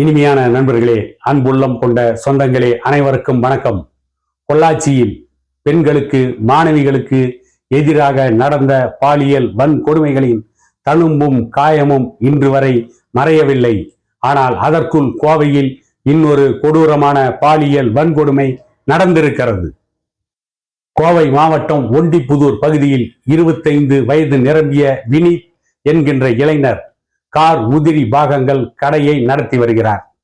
இனிமையான நண்பர்களே அன்புள்ளம் கொண்ட சொந்தங்களே அனைவருக்கும் வணக்கம். பொள்ளாச்சியில் பெண்களுக்கு மாணவிகளுக்கு எதிராக நடந்த பாலியல் வன்கொடுமைகளின் தழும்பும் காயமும் இன்று வரை மறையவில்லை. ஆனால் அதற்குள் கோவையில் இன்னொரு கொடூரமான பாலியல் வன்கொடுமை நடந்திருக்கிறது. கோவை மாவட்டம் ஒண்டிப்புதூர் பகுதியில் இருபத்தைந்து வயது நிரம்பிய வினித் என்கின்ற இளைஞர் கார் உதிரி பாகங்கள் கடையை நடத்தி வருகிறார்.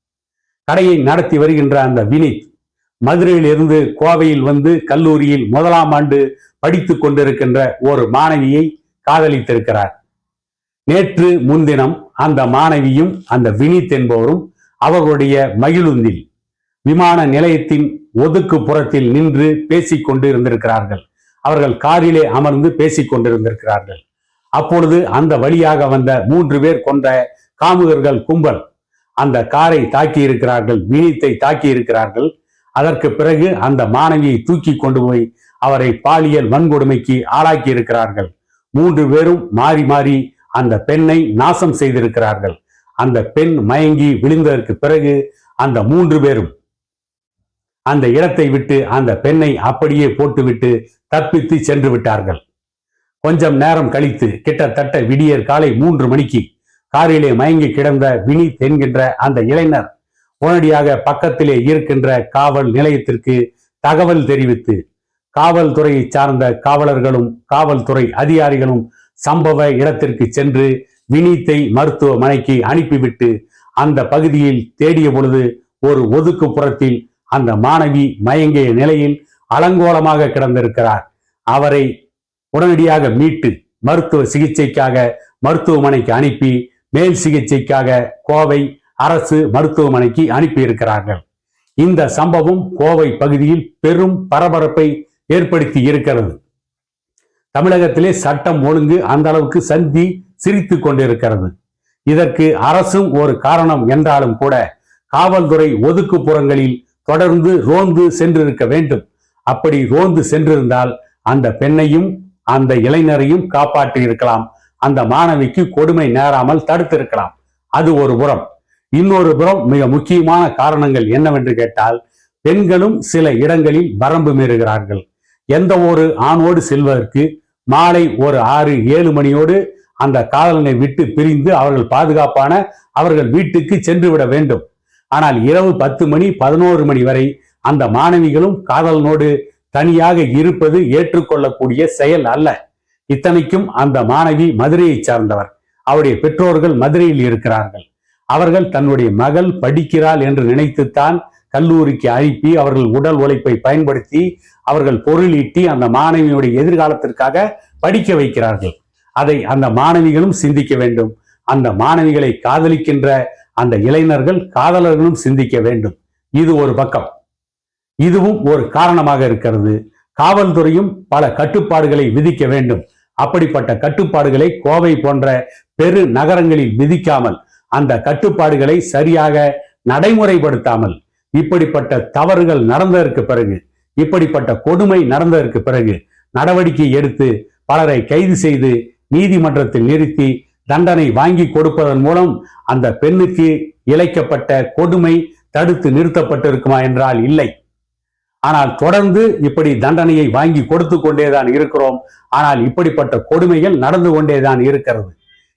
கடையை நடத்தி வருகின்ற அந்த வினித் மதுரையில் இருந்து கோவையில் வந்து கல்லூரியில் முதலாம் ஆண்டு படித்துக் கொண்டிருக்கின்ற ஒரு மாணவியை காதலித்திருக்கிறார். நேற்று முன்தினம் அந்த மாணவியும் அந்த வினித் என்பவரும் அவர்களுடைய மகிழுந்தில் விமான நிலையத்தின் ஒதுக்கு புறத்தில் நின்று பேசிக் கொண்டு இருந்திருக்கிறார்கள் அவர்கள் காரிலே அமர்ந்து பேசிக் கொண்டிருந்திருக்கிறார்கள் அப்பொழுது அந்த வழியாக வந்த மூன்று பேர் கொண்ட காமுகர்கள் கும்பல் அந்த காரை தாக்கி இருக்கிறார்கள் வினித்தை தாக்கி இருக்கிறார்கள் அதற்கு பிறகு அந்த மாணவியை தூக்கி கொண்டு போய் அவரை பாலியல் வன்கொடுமைக்கு ஆளாக்கி இருக்கிறார்கள் மூன்று பேரும் மாறி மாறி அந்த பெண்ணை நாசம் செய்திருக்கிறார்கள். அந்த பெண் மயங்கி விழுந்ததற்கு பிறகு அந்த மூன்று பேரும் அந்த இடத்தை விட்டு அந்த பெண்ணை அப்படியே போட்டுவிட்டு தப்பித்து சென்று விட்டார்கள். கொஞ்சம் நேரம் கழித்து கிட்டத்தட்ட விடியற் காலை மூன்று மணிக்கு காரிலே மயங்கி கிடந்த வினித் என்கின்ற அந்த இளைஞர் உடனடியாக பக்கத்திலே இருக்கின்ற காவல் நிலையத்திற்கு தகவல் தெரிவித்து காவல்துறையை சார்ந்த காவலர்களும் காவல்துறை அதிகாரிகளும் சம்பவ இடத்திற்கு சென்று வினித்தை மருத்துவமனைக்கு அனுப்பிவிட்டு அந்த பகுதியில் தேடிய பொழுது ஒரு ஒதுக்குப்புறத்தில் அந்த மாணவி மயங்கிய நிலையில் அலங்கோலமாக கிடந்திருக்கிறார். அவரை உடனடியாக மீட்டு மருத்துவ சிகிச்சைக்காக மருத்துவமனைக்கு அனுப்பி மேல் சிகிச்சைக்காக கோவை அரசு மருத்துவமனைக்கு அனுப்பியிருக்கிறார்கள். இந்த சம்பவம் கோவை பகுதியில் பெரும் பரபரப்பை ஏற்படுத்தி இருக்கிறது. தமிழகத்திலே சட்டம் ஒழுங்கு அந்த அளவுக்கு சந்தி சிரித்து கொண்டிருக்கிறது. இதற்கு அரசும் ஒரு காரணம் என்றாலும் கூட காவல்துறை ஒதுக்குப்புறங்களில் தொடர்ந்து ரோந்து சென்றிருக்க வேண்டும். அப்படி ரோந்து சென்றிருந்தால் அந்த பெண்ணையும் அந்த இளைஞரையும் காப்பாற்றி இருக்கலாம். அந்த மாணவிக்கு கொடுமை நேராமல் தடுத்திருக்கலாம் அது ஒரு புறம். இன்னொரு புறம் மிக முக்கியமான காரணங்கள் என்னவென்று கேட்டால் பெண்களும் சில இடங்களில் வரம்பு மீறுகிறார்கள். எந்த ஒரு ஆணோடு செல்வதற்கு மாலை ஒரு ஆறு ஏழு மணியோடு அந்த காதலனை விட்டு பிரிந்து அவர்கள் பாதுகாப்பான அவர்கள் வீட்டுக்கு சென்று விட வேண்டும். ஆனால் இரவு பத்து மணி பதினோரு மணி வரை அந்த மாணவிகளும் காதலனோடு தனியாக இருப்பது ஏற்றுக்கொள்ளக்கூடிய செயல் அல்ல. இத்தனைக்கும் அந்த மாணவி மதுரையை சார்ந்தவர். அவருடைய பெற்றோர்கள் மதுரையில் இருக்கிறார்கள். அவர்கள் தன்னுடைய மகள் படிக்கிறாள் என்று நினைத்துத்தான் கல்லூரிக்கு அனுப்பி அவர்கள் உடல் உழைப்பை பயன்படுத்தி அவர்கள் பொருள் ஈட்டி அந்த மாணவியுடைய எதிர்காலத்திற்காக படிக்க வைக்கிறார்கள். அதை அந்த மாணவிகளும் சிந்திக்க வேண்டும். அந்த மாணவிகளை காதலிக்கின்ற அந்த இளைஞர்கள் காதலர்களும் சிந்திக்க வேண்டும். இது ஒரு பக்கம். இதுவும் ஒரு காரணமாக இருக்கிறது. காவல்துறையும் பல கட்டுப்பாடுகளை விதிக்க வேண்டும். அப்படிப்பட்ட கட்டுப்பாடுகளை கோவை போன்ற பெரு நகரங்களில் விதிக்காமல் அந்த கட்டுப்பாடுகளை சரியாக நடைமுறைப்படுத்தாமல் இப்படிப்பட்ட தவறுகள் நடந்ததற்கு பிறகு இப்படிப்பட்ட கொடுமை நடந்ததற்கு பிறகு நடவடிக்கை எடுத்து பலரை கைது செய்து நீதிமன்றத்தில் நிறுத்தி தண்டனை வாங்கி கொடுப்பதன் மூலம் அந்த பெண்ணுக்கு இழைக்கப்பட்ட கொடுமை தடுத்து நிறுத்தப்பட்டிருக்குமா என்றால் இல்லை. ஆனால் தொடர்ந்து இப்படி தண்டனையை வாங்கி கொடுத்து கொண்டேதான் இருக்கிறோம். ஆனால் இப்படிப்பட்ட கொடுமைகள் நடந்து கொண்டேதான் இருக்கிறது.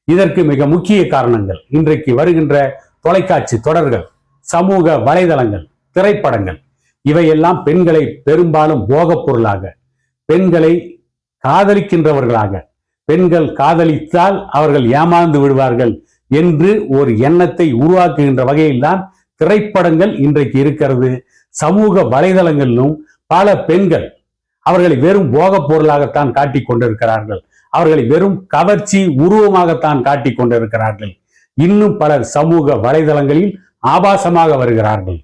இதற்கு மிக முக்கிய காரணங்கள். இன்றைக்கு வருகின்ற தொலைக்காட்சி தொடர்கள் சமூக வலைதளங்கள் திரைப்படங்கள் இவையெல்லாம் பெண்களை பெரும்பாலும் போகப் பொருளாக பெண்களை காதலிக்கின்றவர்களாக பெண்கள் காதலித்தால் அவர்கள் ஏமாந்து விடுவார்கள் என்று ஒரு எண்ணத்தை உருவாக்குகின்ற வகையில்தான் திரைப்படங்கள் இன்றைக்கு இருக்கிறது. சமூக வலைதளங்களிலும் பல பெண்கள் அவர்களை வெறும் போகப் பொருளாகத்தான் காட்டிக் கொண்டிருக்கிறார்கள். அவர்களை வெறும் கவர்ச்சி உருவமாகத்தான் காட்டிக் கொண்டிருக்கிறார்கள். இன்னும் பலர் சமூக வலைதளங்களில் ஆபாசமாக வருகிறார்கள்.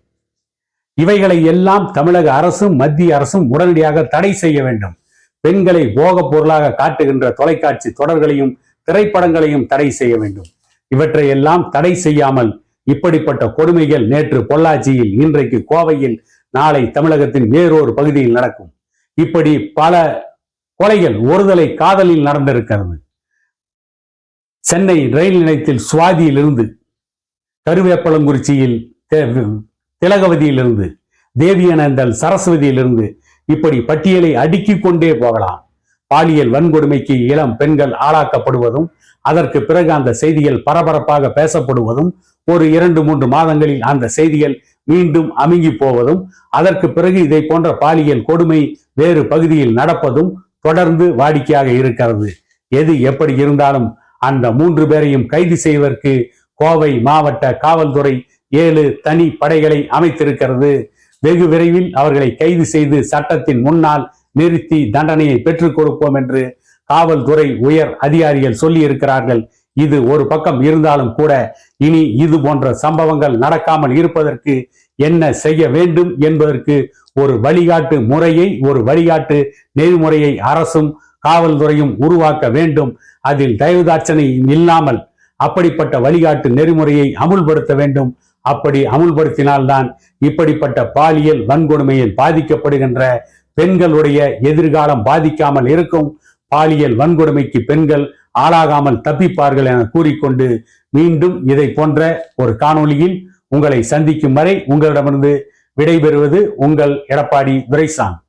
இவைகளை எல்லாம் தமிழக அரசும் மத்திய அரசும் உடனடியாக தடை செய்ய வேண்டும். பெண்களை போகப் பொருளாக காட்டுகின்ற தொலைக்காட்சி தொடர்களையும் திரைப்படங்களையும் தடை செய்ய வேண்டும். இவற்றை எல்லாம் தடை செய்யாமல் இப்படிப்பட்ட கொடுமைகள் நேற்று பொள்ளாச்சியில் இன்றைக்கு கோவையில் நாளை தமிழகத்தின் வேறொரு பகுதியில் நடக்கும். இப்படி பல கொலைகள் ஒருதலை காதலில் நடந்திருக்கிறது. சென்னை ரயில் நிலையத்தில் சுவாதியிலிருந்து கருவேப்பளங்குறிச்சியில் திலகவதியிலிருந்து தேவியனந்தல் சரஸ்வதியிலிருந்து இப்படி பட்டியலை அடுக்கிக் கொண்டே போகலாம். பாலியல் வன்கொடுமைக்கு இளம் பெண்கள் ஆளாக்கப்படுவதும் அதற்கு பிறகு அந்த செய்திகள் பரபரப்பாக பேசப்படுவதும் ஒரு இரண்டு மூன்று மாதங்களில் அந்த செய்திகள் மீண்டும் அமுங்கி போவதும் அதற்கு பிறகு இதை போன்ற பாலியல் கொடுமை வேறு பகுதியில் நடப்பதும் தொடர்ந்து வாடிக்கையாக இருக்கிறது. எது எப்படி இருந்தாலும் அந்த மூன்று பேரையும் கைது செய்வதற்கு கோவை மாவட்ட காவல்துறை ஏழு தனி படைகளை அமைத்திருக்கிறது. வெகு விரைவில் அவர்களை கைது செய்து சட்டத்தின் முன்னால் நிறுத்தி தண்டனையை பெற்றுக் கொடுப்போம் என்று காவல்துறை உயர் அதிகாரிகள் சொல்லி இருக்கிறார்கள் இது ஒரு பக்கம் இருந்தாலும் கூட இனி இது போன்ற சம்பவங்கள் நடக்காமல் இருப்பதற்கு என்ன செய்ய வேண்டும் என்பதற்கு ஒரு வழிகாட்டு முறையை ஒரு வழிகாட்டு நெறிமுறையை அரசும் காவல்துறையும் உருவாக்க வேண்டும். அதில் தயவுதாட்சணை இல்லாமல் அப்படிப்பட்ட வழிகாட்டு நெறிமுறையை அமுல்படுத்த வேண்டும். அப்படி அமுல்படுத்தினால்தான் இப்படிப்பட்ட பாலியல் வன்கொடுமையில் பாதிக்கப்படுகின்ற பெண்களுடைய எதிர்காலம் பாதிக்காமல் இருக்கும். பாலியல் வன்கொடுமைக்கு பெண்கள் ஆளாகாமல் தப்பிப்பார்கள் என கூறிக்கொண்டு மீண்டும் இதை போன்ற ஒரு காணொளியில் உங்களை சந்திக்கும் வரை உங்களிடமிருந்து விடைபெறுவது உங்கள் எடப்பாடி துரைசாமி.